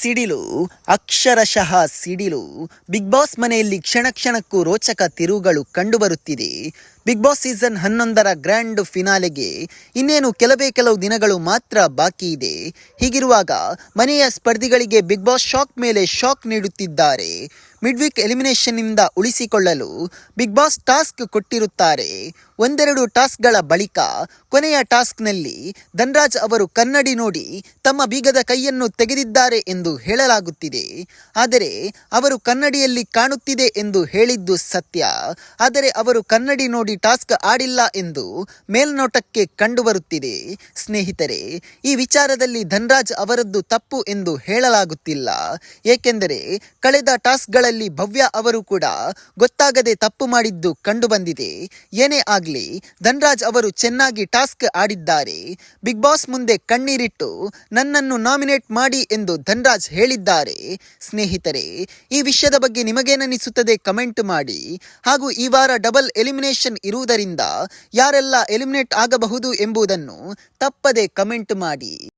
ಸಿಡಿಲು, ಅಕ್ಷರಶಃ ಸಿಡಿಲು. ಬಿಗ್ ಬಾಸ್ ಮನೆಯಲ್ಲಿ ಕ್ಷಣ ಕ್ಷಣಕ್ಕೂ ರೋಚಕ ತಿರುವುಗಳು ಕಂಡುಬರುತ್ತಿದೆ. ಬಿಗ್ ಬಾಸ್ ಸೀಸನ್ ಹನ್ನೊಂದರ ಗ್ರ್ಯಾಂಡ್ ಫಿನಾಲೆಗೆ ಇನ್ನೇನು ಕೆಲವೇ ಕೆಲವು ದಿನಗಳು ಮಾತ್ರ ಬಾಕಿ ಇದೆ. ಹೀಗಿರುವಾಗ ಮನೆಯ ಸ್ಪರ್ಧಿಗಳಿಗೆ ಬಿಗ್ ಬಾಸ್ ಶಾಕ್ ಮೇಲೆ ಶಾಕ್ ನೀಡುತ್ತಿದ್ದಾರೆ. ಮಿಡ್ ವೀಕ್ ಎಲಿಮಿನೇಷನ್ನಿಂದ ಉಳಿಸಿಕೊಳ್ಳಲು ಬಿಗ್ ಬಾಸ್ ಟಾಸ್ಕ್ ಕೊಟ್ಟಿರುತ್ತಾರೆ. ಒಂದೆರಡು ಟಾಸ್ಕ್ಗಳ ಬಳಿಕ ಕೊನೆಯ ಟಾಸ್ಕ್ನಲ್ಲಿ ಧನ್ರಾಜ್ ಅವರು ಕನ್ನಡಿ ನೋಡಿ ತಮ್ಮ ಬೀಗದ ಕೈಯನ್ನು ತೆಗೆದಿದ್ದಾರೆ ಎಂದು ಹೇಳಲಾಗುತ್ತಿದೆ. ಆದರೆ ಅವರು ಕನ್ನಡಿಯಲ್ಲಿ ಕಾಣುತ್ತಿದೆ ಎಂದು ಹೇಳಿದ್ದು ಸತ್ಯ. ಆದರೆ ಅವರು ಕನ್ನಡಿ ನೋಡಿ ಟಾಸ್ಕ್ ಆಡಿಲ್ಲ ಎಂದು ಮೇಲ್ನೋಟಕ್ಕೆ ಕಂಡುಬರುತ್ತಿದೆ. ಸ್ನೇಹಿತರೆ, ಈ ವಿಚಾರದಲ್ಲಿ ಧನ್ರಾಜ್ ಅವರದ್ದು ತಪ್ಪು ಎಂದು ಹೇಳಲಾಗುತ್ತಿಲ್ಲ. ಏಕೆಂದರೆ, ಕಳೆದ ಟಾಸ್ಕ್ಗಳಲ್ಲಿ ಭವ್ಯ ಅವರು ಕೂಡ ಗೊತ್ತಾಗದೆ ತಪ್ಪು ಮಾಡಿದ್ದು ಕಂಡುಬಂದಿದೆ ಏನೇ ಆಗಲಿ, ಧನ್ರಾಜ್ ಅವರು ಚೆನ್ನಾಗಿ ಟಾಸ್ಕ್ ಆಡಿದ್ದಾರೆ. ಬಿಗ್ ಬಾಸ್ ಮುಂದೆ ಕಣ್ಣೀರಿಟ್ಟು ನನ್ನನ್ನು ನಾಮಿನೇಟ್ ಮಾಡಿ ಎಂದು ಧನ್ರಾಜ್ ಹೇಳಿದ್ದಾರೆ. ಸ್ನೇಹಿತರೆ, ಈ ವಿಷಯದ ಬಗ್ಗೆ ನಿಮಗೇನನಿಸುತ್ತದೆ ಕಮೆಂಟ್ ಮಾಡಿ. ಹಾಗೂ ಈ ವಾರ ಡಬಲ್ ಎಲಿಮಿನೇಷನ್ ಇರುವುದರಿಂದ ಯಾರೆಲ್ಲ ಎಲಿಮಿನೇಟ್ ಆಗಬಹುದು ಎಂಬುದನ್ನು ತಪ್ಪದೆ ಕಮೆಂಟ್ ಮಾಡಿ.